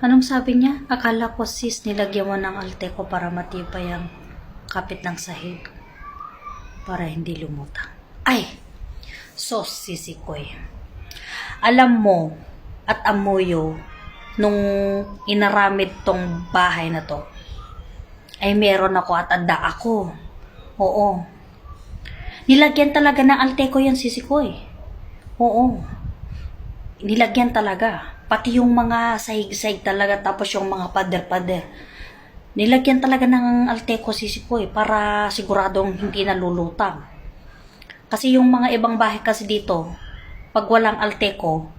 Anong sabi niya? Akala ko sis, nilagyan mo ng Alteco para matibay ang kapit ng sahig. Para hindi lumutang. Ay! Sos, sisi ko eh. Alam mo at amuyo nung inaramid tong bahay na to, ay meron ako at anda ako. Oo. Nilagyan talaga ng Alteco yan, sisi ko eh. Oo. Nilagyan talaga. Pati yung mga sahig-sahig talaga, tapos yung mga pader-pader. Nilagyan talaga ng Alteco sisi ko eh, para siguradong hindi nalulutang. Kasi yung mga ibang bahay kasi dito, pag walang Alteco,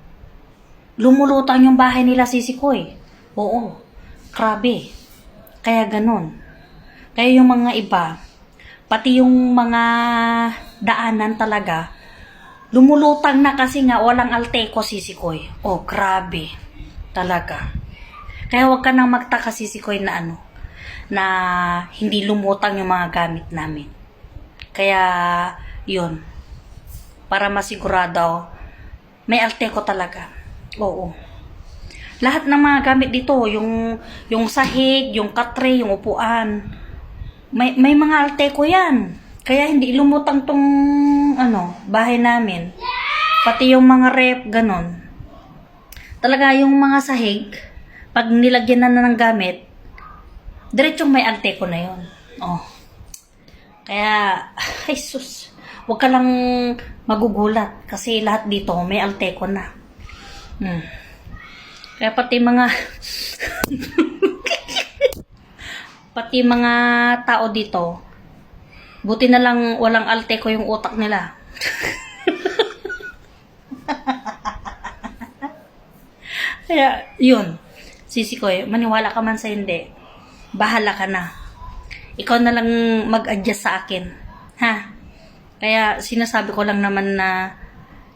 lumulutang yung bahay nila sisi ko eh. Oo, grabe. Kaya ganun. Kaya yung mga iba, pati yung mga daanan talaga, lumulutang na kasi nga walang Alteco sisikoy. Oh, grabe. Talaga. Kaya wag ka nang magtaka sisikoy na ano, na hindi lumutang yung mga gamit namin. Kaya, yun. Para masigurado, may Alteco talaga. Oo. Lahat ng mga gamit dito, yung yung sahig, yung katre, yung upuan, may may mga Alteco 'yan. Kaya hindi lumutang tong ano, bahay namin. Pati yung mga rep, ganon. Talaga yung mga sahig, pag nilagyan na, na ng gamit, diretsong may Alteco na yon. Oh. Kaya, ay sus, huwag ka lang magugulat kasi lahat dito may Alteco na. Hmm. Kaya pati mga pati mga tao dito, buti na lang walang Alteco yung utak nila. Kaya, yun. Sisi ko maniwala ka man sa hindi. Bahala ka na. Ikaw na lang mag-adjust sa akin. Ha? Kaya sinasabi ko lang naman na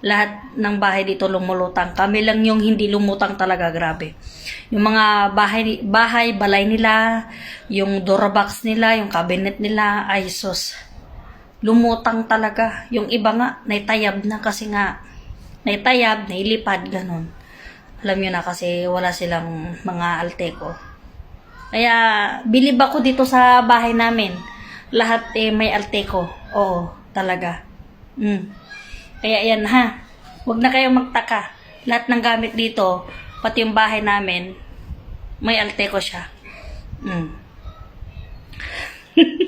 lahat ng bahay dito lumulutang. Kami lang yung hindi lumutang talaga, grabe. Yung mga bahay, bahay balay nila, yung doorbox nila, yung cabinet nila, ay sus. Lumutang talaga. Yung iba nga, naitayab na kasi nga, naitayab, nailipad, ganun. Alam nyo na kasi wala silang mga alteco. Kaya, bilib ako dito sa bahay namin. Lahat eh may alteco. Oo, talaga. Mm. Kaya yan ha. Huwag na kayong magtaka. Lahat ng gamit dito, Pati yung bahay namin, may Alteco siya. Mm.